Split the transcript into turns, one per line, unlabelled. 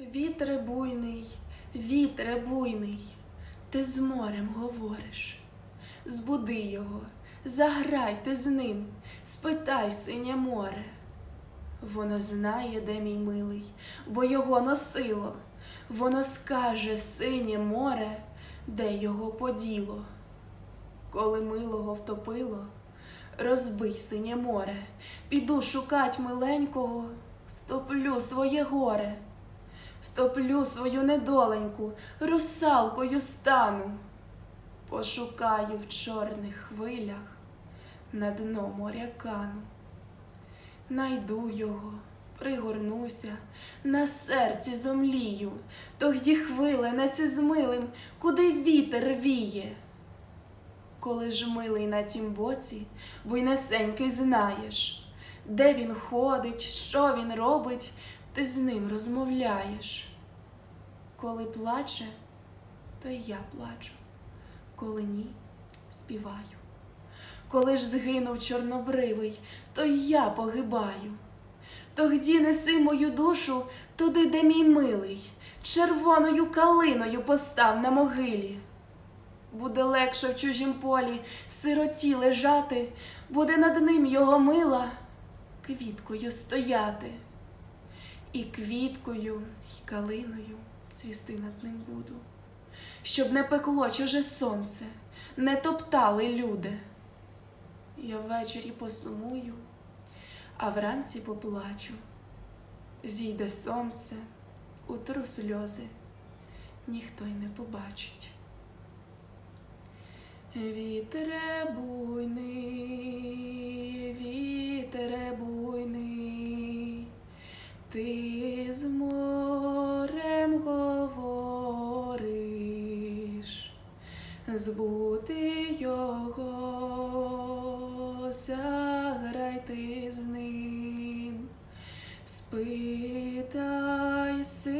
Вітре буйний, вітре буйний, ти з морем говориш. Збуди його, заграй ти з ним, спитай синє море. Воно знає, де мій милий, бо його носило. Воно скаже синє море, де його поділо. Коли милого втопило, розбий синє море, піду шукать миленького, втоплю своє горе, втоплю свою недоленьку, русалкою стану, пошукаю в чорних хвилях на дно моря кану. Найду його, пригорнуся, на серці зомлію, тогді хвиле несе з милим, куди вітер віє. Коли ж милий на тім боці, буйнесенький знаєш, де він ходить, що він робить, ти з ним розмовляєш. Коли плаче, то й я плачу, коли ні, співаю. Коли ж згинув чорнобривий, то й я погибаю. Тогді неси мою душу туди, де мій милий, червоною калиною постав на могилі. Буде легше в чужім полі сироті лежати, буде над ним його мила квіткою стояти. І квіткою, й калиною цвісти над ним буду, щоб не пекло чуже сонце, не топтали люди. Я ввечері посумую, а вранці поплачу. Зійде сонце, утру сльози, ніхто й не побачить. Вітере буйний, ти з морем говориш, збути його, заграй ти з ним, спитай си